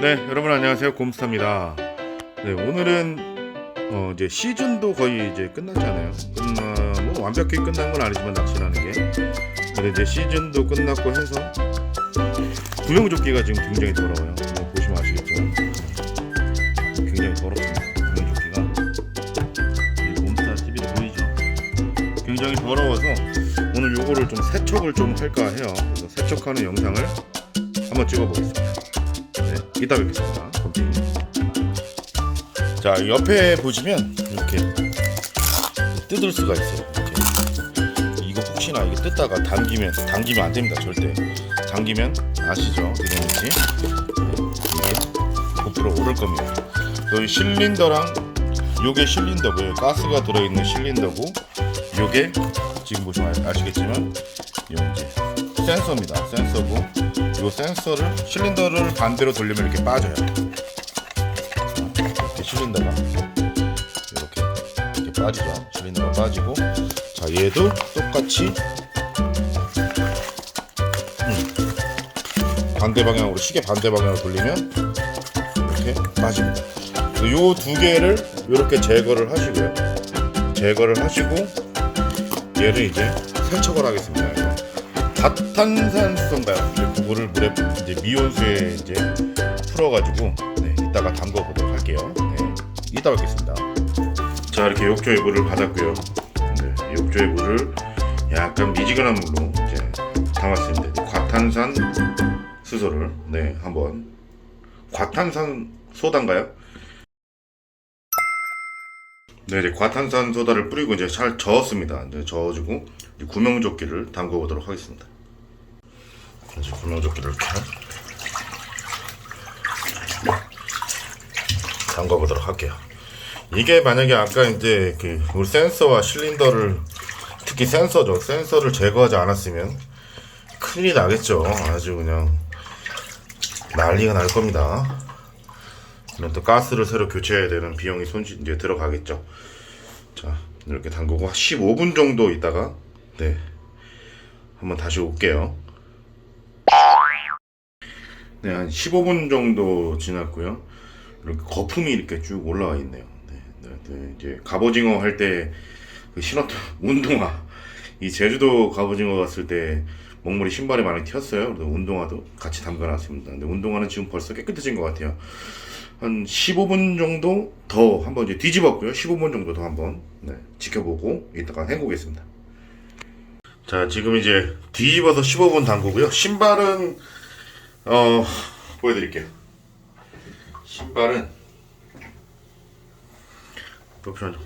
네, 여러분 안녕하세요. 곰스타입니다. 네, 오늘은 어, 이제 시즌도 거의 이제 끝났잖아요. 끝나 뭐 완벽히 끝난 건 아니지만 낚시라는 게. 근데 이제 시즌도 끝났고 해서 구명조끼가 지금 굉장히 더러워요. 뭐 보시면 아시겠지만 굉장히 더럽습니다. 구명조끼가 이 곰스타 TV도 보이죠? 굉장히 더러워서 오늘 요거를 좀 세척을 좀 할까 해요. 그래서 세척하는 영상을 한번 찍어보겠습니다. 네, 이따 뵙겠습니다. 자, 옆에 보시면 이렇게 뜯을 수가 있어요. 이렇게. 이거 혹시나 이게 뜯다가 당기면 당기면 안 됩니다. 절대. 당기면 아시죠? 이런지 이게 고프로 오를 겁니다. 여기 실린더랑 요게 실린더고요. 가스가 들어있는 실린더고 요게 지금 보시면 아- 아시겠지만 요 이제 센서입니다. 센서고 요 센서를 실린더를 반대로 돌리면 이렇게 빠져요. 이렇게 실린더가 이렇게 이렇게 빠지죠. 실린더가 빠지고 자 얘도 똑같이 음, 반대 방향으로 시계 반대 방향으로 돌리면 이렇게 빠집니다. 요 두 개를 이렇게 제거를 하시고요. 제거를 하시고 얘를 이제 세척을 하겠습니다. 그래서 과탄산수인가요? 그거를 물에 이제 미온수에 이제 풀어가지고 네, 이따가 담궈 보도록 할게요. 네, 이따 뵙겠습니다. 자 이렇게 욕조에 물을 받았고요. 네, 욕조에 물을 약간 미지근한 물로 이제 담았습니다. 과탄산 수소를 네 한번 과탄산 소다인가요? 네, 이제 과탄산 소다를 뿌리고 이제 잘 저었습니다. 이제 저어주고 구명조끼를 담궈 보도록 하겠습니다. 이제 구명조끼를 이렇게 담궈 보도록 할게요. 이게 만약에 아까 이제 그 우리 센서와 실린더를 특히 센서죠. 센서를 제거하지 않았으면 큰일이 나겠죠. 아주 그냥 난리가 날 겁니다. 그럼 또 가스를 새로 교체해야 되는 비용이 손실 이제 들어가겠죠. 자 이렇게 담그고 한 15분 정도 있다가 네 한번 다시 올게요. 네 한 15분 정도 지났고요. 이렇게 거품이 이렇게 쭉 올라와 있네요. 네, 네, 네. 이제 갑오징어 할 때 그 신었던 운동화 이 제주도 갑오징어 갔을 때 먹물이 신발에 많이 튀었어요. 그래서 운동화도 같이 담가놨습니다. 근데 운동화는 지금 벌써 깨끗해진 것 같아요. 한 15분 정도 더 한번 이제 뒤집었고요. 15분 정도 더 한번 네, 지켜보고 이따가 헹구겠습니다. 자, 지금 이제 뒤집어서 15분 담그고요. 신발은 어 보여드릴게요. 신발은 잠시만요.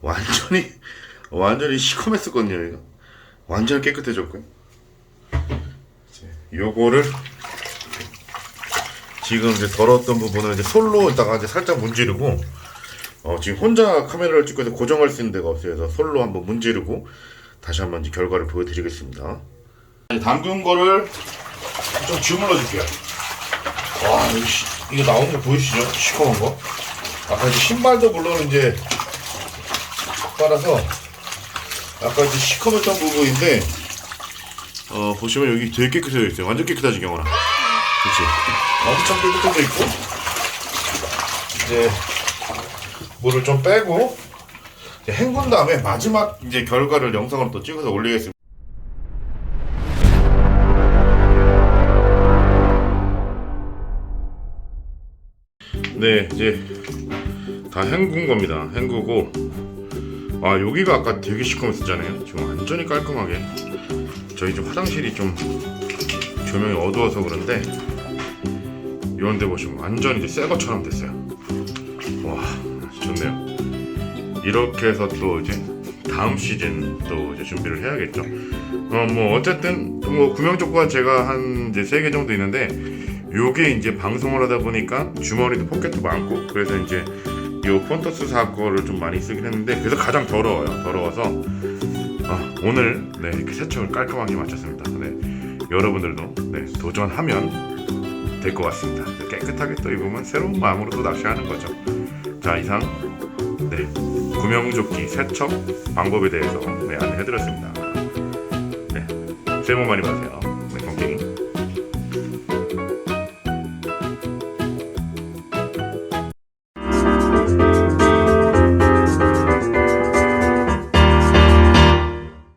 완전히 완전히 시커맸었거든요. 이거 완전 깨끗해졌고요. 이제 요거를 지금 이제 더러웠던 부분을 이제 솔로 이따가 이제 살짝 문지르고 어, 지금 혼자 카메라를 찍고 해서 고정할 수 있는 데가 없어요. 그래서 솔로 한번 문지르고 다시 한번 이제 결과를 보여드리겠습니다. 담근 거를 좀 주물러 줄게요. 와, 이거 나온 거 보이시죠? 시커먼 거. 아까 이제 신발도 물론 이제 빨아서 아까 이제 시커맸던 부분인데 어, 보시면 여기 되게 깨끗해져 있어요. 완전 깨끗하지 경원아. 그렇지. 엄청 깨끗해져 있고 이제 물을 좀 빼고 이제 헹군 다음에 마지막 이제 결과를 영상으로 또 찍어서 올리겠습니다. 네, 이제 다 헹군 겁니다. 헹구고 아 여기가 아까 되게 시커맸었잖아요. 지금 완전히 깔끔하게 저희 집 화장실이 좀 조명이 어두워서 그런데 이런데 보시면 완전 이제 새 것처럼 됐어요. 와 좋네요. 이렇게 해서 또 이제 다음 시즌 또 이제 준비를 해야겠죠. 어뭐 어쨌든 뭐 구명조끼가 제가 한 이제 세 개 정도 있는데 요게 이제 방송을 하다 보니까 주머니도 포켓도 많고 그래서 이제 요 폰터스 사 거를 좀 많이 쓰긴 했는데 그래서 가장 더러워요. 더러워서 아, 오늘 네 이렇게 세척을 깔끔하게 마쳤습니다. 네 여러분들도 네 도전하면 될 것 같습니다. 깨끗하게 또 입으면 새로운 마음으로 또 낚시하는 거죠. 자 이상 네 구명조끼 세척 방법에 대해서 네 안내해드렸습니다. 네 새해 복 많이 받으세요.